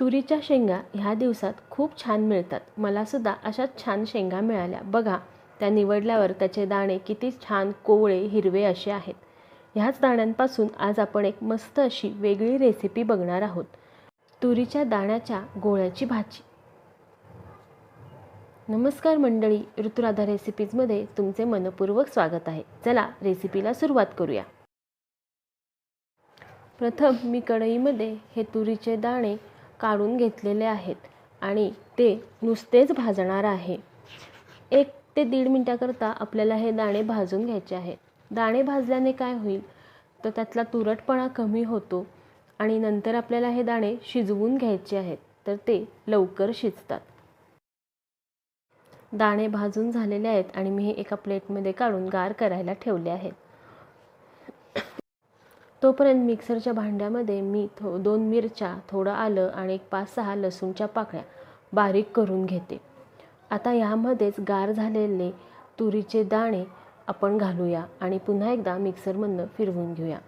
तुरीच्या शेंगा ह्या दिवसात खूप छान मिळतात. मलासुद्धा अशाच छान शेंगा मिळाल्या. बघा त्या निवडल्यावर त्याचे दाणे किती छान कोवळे हिरवे असे आहेत. ह्याच दाण्यांपासून आज आपण एक मस्त अशी वेगळी रेसिपी बघणार आहोत. तुरीच्या दाण्याच्या गोळ्याची भाजी. नमस्कार मंडळी ऋतुराधा रेसिपीजमध्ये तुमचे मनपूर्वक स्वागत आहे. चला रेसिपीला सुरुवात करूया. प्रथम मी कढईमध्ये हे तुरीचे दाणे काढून घेतलेले आहेत आणि ते नुसतेच भाजणार आहे. एक ते दीड मिनटाकरता आपल्याला हे दाणे भाजून घ्यायचे आहेत. दाणे भाजल्याने काय होईल? तर त्यातला तुरटपणा कमी होतो आणि नंतर आपल्याला हे दाणे शिजवून घ्यायचे आहेत. तर ते लवकर शिजतात. दाणे भाजून झालेले आहेत आणि मी हे एका प्लेटमध्ये काढून गार करायला ठेवले आहेत. तोपर्यंत मिक्सरच्या भांड्यामध्ये मी थो दोन मिरच्या थोडं आलं आणि एक पाच सहा लसूणच्या पाकळ्या बारीक करून घेते. आता ह्यामध्येच गार झालेले तुरीचे दाणे आपण घालूया आणि पुन्हा एकदा मिक्सरमधनं फिरवून घेऊया.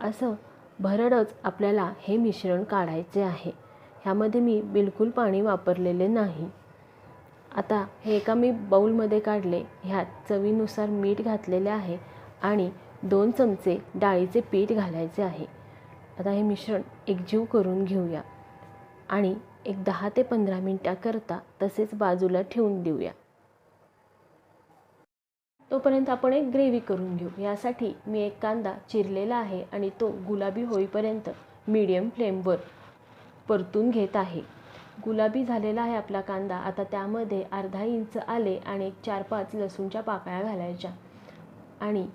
असं भरडच आपल्याला हे मिश्रण काढायचे आहे. ह्यामध्ये मी बिलकुल पाणी वापरलेले नाही. आता हे एका मी बाऊलमध्ये काढले. ह्यात चवीनुसार मीठ घातलेले आहे आणि दोन चमचे डाळीचे पीठ घालायचे आहे. आता हे मिश्रण एकजीव करून घेऊया आणि एक दहा ते पंधरा मिनटाकरता तसेच बाजूला ठेवून देऊया. तोपर्यंत आपण एक ग्रेव्ही करून घेऊ. यासाठी मी एक कांदा चिरलेला आहे आणि तो गुलाबी होईपर्यंत मीडियम फ्लेमवर परतून घेत आहे. गुलाबी झालेला आहे आपला कांदा. आता त्यामध्ये अर्धा इंच आले आणि एक चार पाच लसूणच्या पाकळ्या घालायच्या आणि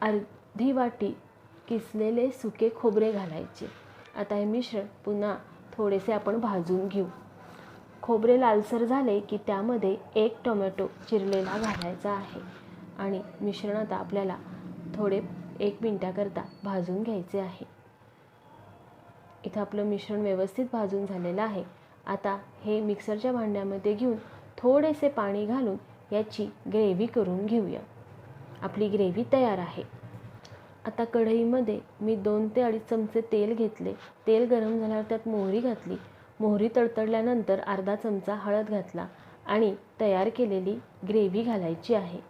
अर्धी वाटी किसलेले सुके खोबरे घालायचे. आता हे मिश्रण पुन्हा थोडेसे आपण भाजून घेऊ. खोबरे लालसर झाले की त्यामध्ये एक टोमॅटो चिरलेला घालायचा आहे. आणि मिश्रण आता आपल्याला थोडे एक मिनटाकरता भाजून घ्यायचे आहे. इथं आपलं मिश्रण व्यवस्थित भाजून झालेलं आहे. आता हे मिक्सरच्या भांड्यामध्ये घेऊन थोडेसे पाणी घालून याची ग्रेव्ही करून घेऊया. आपली ग्रेव्ही तयार आहे. आता कढईमध्ये मी दोन ते अडीच चमचे तेल घेतले. तेल गरम झाल्यावर त्यात मोहरी घातली. मोहरी तडतडल्यानंतर अर्धा चमचा हळद घातला आणि तयार केलेली ग्रेव्ही घालायची आहे.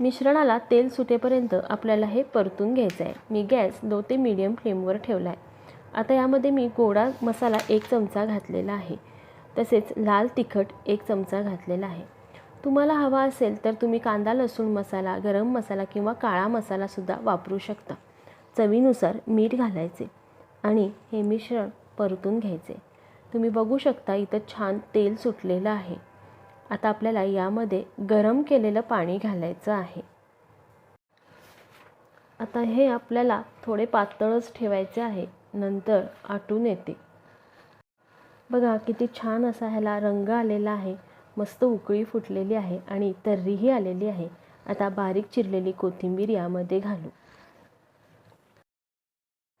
मिश्रणाला तेल सुटेपर्यंत आपल्याला हे परतून घ्यायचं आहे मी गॅस दो ते मीडियम फ्लेमवर ठेवला आहे आता यामध्ये मी गोडा मसाला एक चमचा घातलेला आहे. तसेच लाल तिखट एक चमचा घातलेला आहे. तुम्हाला हवा असेल तर तुम्ही कांदा लसूण मसाला गरम मसाला किंवा काळा मसालासुद्धा वापरू शकता. चवीनुसार मीठ घालायचे आणि हे मिश्रण परतून घ्यायचे. तुम्ही बघू शकता इथं छान तेल सुटलेलं आहे. आता आपल्याला यामध्ये गरम केलेलं पाणी घालायचं आहे. आता हे आपल्याला थोडे पातळच ठेवायचे आहे. नंतर आटून येते. बघा किती छान असा ह्याला रंग आलेला आहे. मस्त उकळी फुटलेली आहे आणि तर्रीही आलेली आहे. आता बारीक चिरलेली कोथिंबीर यामध्ये घालू.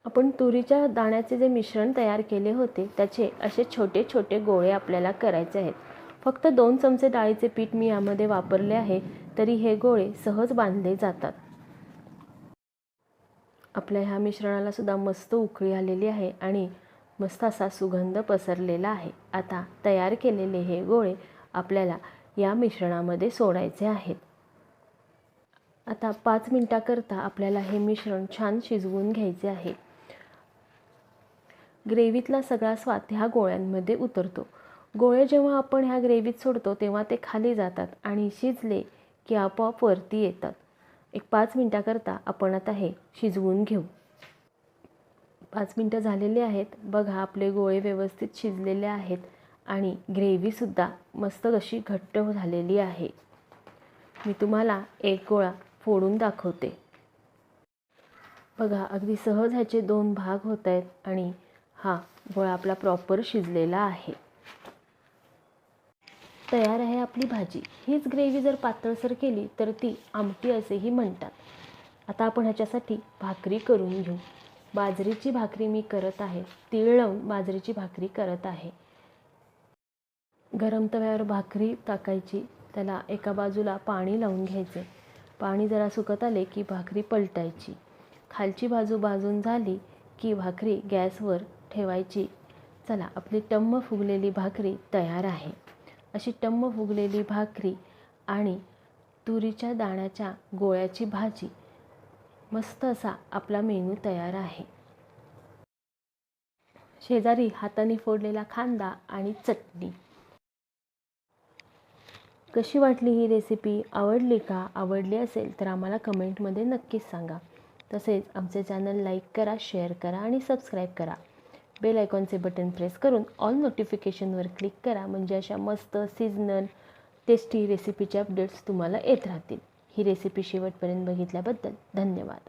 आपण तुरीच्या दाण्याचे जे मिश्रण तयार केले होते त्याचे असे छोटे छोटे गोळे आपल्याला करायचे आहेत. फक्त दोन चमचे डाळीचे पीठ मी यामध्ये वापरले आहे तरी हे गोळे सहज बांधले जातात. आपल्या ह्या मिश्रणाला सुद्धा मस्त उकळी आलेली आहे आणि मस्त असा सुगंध पसरलेला आहे. आता तयार केलेले हे गोळे आपल्याला या मिश्रणामध्ये सोडायचे आहेत. आता पाच मिनटाकरता आपल्याला हे मिश्रण छान शिजवून घ्यायचे आहे. ग्रेव्हीतला सगळा स्वाद ह्या गोळ्यांमध्ये उतरतो. गोळे जेव्हा आपण ह्या ग्रेव्हीत सोडतो तेव्हा ते खाली जातात आणि शिजले की आपोआप वरती येतात. एक पाच मिनटाकरता आपण आता हे शिजवून घेऊ. पाच मिनटं झालेली आहेत. बघा आपले गोळे व्यवस्थित शिजलेले आहेत. आणि ग्रेव्हीसुद्धा मस्त कशी घट्ट झालेली आहे. मी तुम्हाला एक गोळा फोडून दाखवते. बघा अगदी सहज ह्याचे दोन भाग होत आहेत आणि हा गोळा आपला प्रॉपर शिजलेला आहे. तयार आहे आपली भाजी. हीच ग्रेव्ही जर पातळसर केली तर ती आमटी असेही म्हणतात. आता आपण ह्याच्यासाठी भाकरी करून घेऊ. बाजरीची भाकरी मी करत आहे. तीळ लावून बाजरीची भाकरी करत आहे. गरम तव्यावर भाकरी टाकायची. त्याला एका बाजूला पाणी लावून घ्यायचे. पाणी जरा सुकत आले की भाकरी पलटायची. खालची बाजू भाजून झाली की भाकरी गॅसवर ठेवायची. चला आपली टम्म फुगलेली भाकरी तयार आहे. अशी टम्म फुगलेली भाकरी आणि तुरीच्या दाण्याच्या गोळ्याची भाजी. मस्त असा आपला मेनू तयार आहे. शेजारी हाताने फोडलेला कांदा आणि चटणी. कशी वाटली ही रेसिपी आवडली का? आवडली असेल तर आम्हाला कमेंटमध्ये नक्कीच सांगा. तसेच आमचे चॅनल लाईक करा शेअर करा आणि सबस्क्राईब करा. बेल आयकॉनचे बटन प्रेस करून ऑल नोटिफिकेशनवर क्लिक करा. म्हणजे अशा मस्त सीजनल टेस्टी रेसिपीचे अपडेट्स तुम्हाला येत राहतील. ही रेसिपी शेवटपर्यंत बघितल्याबद्दल धन्यवाद.